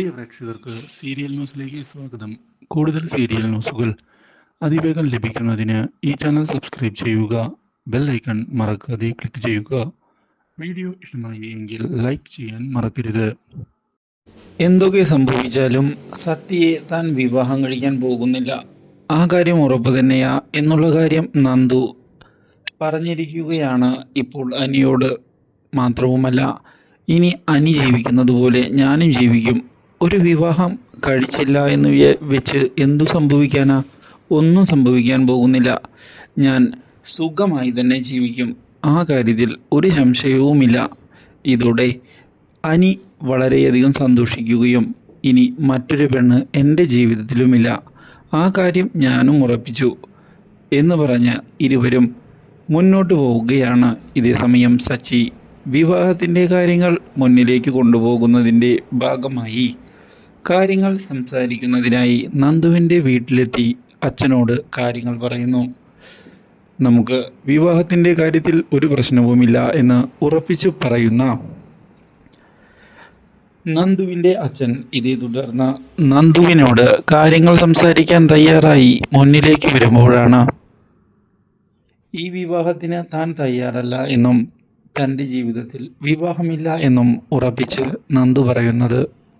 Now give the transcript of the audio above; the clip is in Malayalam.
പ്രിയ പ്രേക്ഷകർക്ക് സീരിയൽ ന്യൂസിലേക്ക് സ്വാഗതം. കൂടുതൽ സീരിയൽ ന്യൂസുകൾ അതിവേഗം ലഭിക്കുന്നതിന് ഈ ചാനൽ സബ്സ്ക്രൈബ് ചെയ്യുക ബെൽ ഐക്കൺ മറക്കാതെ ക്ലിക്ക് ചെയ്യുക. വീഡിയോ ഇഷ്ടമായി എങ്കിൽ ലൈക്ക് ചെയ്യാൻ മറക്കരുത്. എന്തൊക്കെ സംഭവിച്ചാലും സത്യയെ താൻ വിവാഹം കഴിക്കാൻ പോകുന്നില്ല. ആ കാര്യം ഉറപ്പ് തന്നെയാ എന്നുള്ള കാര്യം നന്ദു പറഞ്ഞിരിക്കുകയാണ് ഇപ്പോൾ അനിയോട്. മാത്രവുമല്ല ഇനി അനി ജീവിക്കുന്നത് പോലെ ഞാനും ജീവിക്കും. ഒരു വിവാഹം കഴിച്ചില്ല എന്ന് വെച്ച് എന്തു സംഭവിക്കാനാ? ഒന്നും സംഭവിക്കാൻ പോകുന്നില്ല. ഞാൻ സുഖമായി തന്നെ ജീവിക്കും. ആ കാര്യത്തിൽ ഒരു സംശയവുമില്ല. ഇതോടെ അനി വളരെയധികം സന്തോഷിക്കുകയും ഇനി മറ്റൊരു പെണ്ണ് എന്റെ ജീവിതത്തിലുമില്ല. ആ കാര്യം ഞാനും ഉറപ്പിച്ചു എന്ന് പറഞ്ഞ് ഇരുവരും മുന്നോട്ട് പോവുകയാണ്. ഇതേ സമയം സച്ചി വിവാഹത്തിന്റെ കാര്യങ്ങൾ മുന്നിലേക്ക് കൊണ്ടുപോകുന്നതിന്റെ ഭാഗമായി. കാര്യങ്ങൾ സംസാരിക്കുന്നതിനായി നന്ദുവിന്റെ വീട്ടിലെത്തി അച്ഛനോട് കാര്യങ്ങൾ പറയുന്നു. നമുക്ക് വിവാഹത്തിന്റെ കാര്യത്തിൽ ഒരു പ്രശ്നവുമില്ല എന്ന് ഉറപ്പിച്ചു പറയുന്ന നന്ദുവിന്റെ അച്ഛൻ ഇതേ തുടർന്ന് നന്ദുവിനോട് കാര്യങ്ങൾ സംസാരിക്കാൻ തയ്യാറായി മുന്നിലേക്ക് വരുമ്പോഴാണ് ഈ വിവാഹത്തിന് താൻ തയ്യാറല്ല എന്നും തന്റെ ജീവിതത്തിൽ വിവാഹമില്ല എന്നും ഉറപ്പിച്ച് നന്ദു പറയുന്നത്.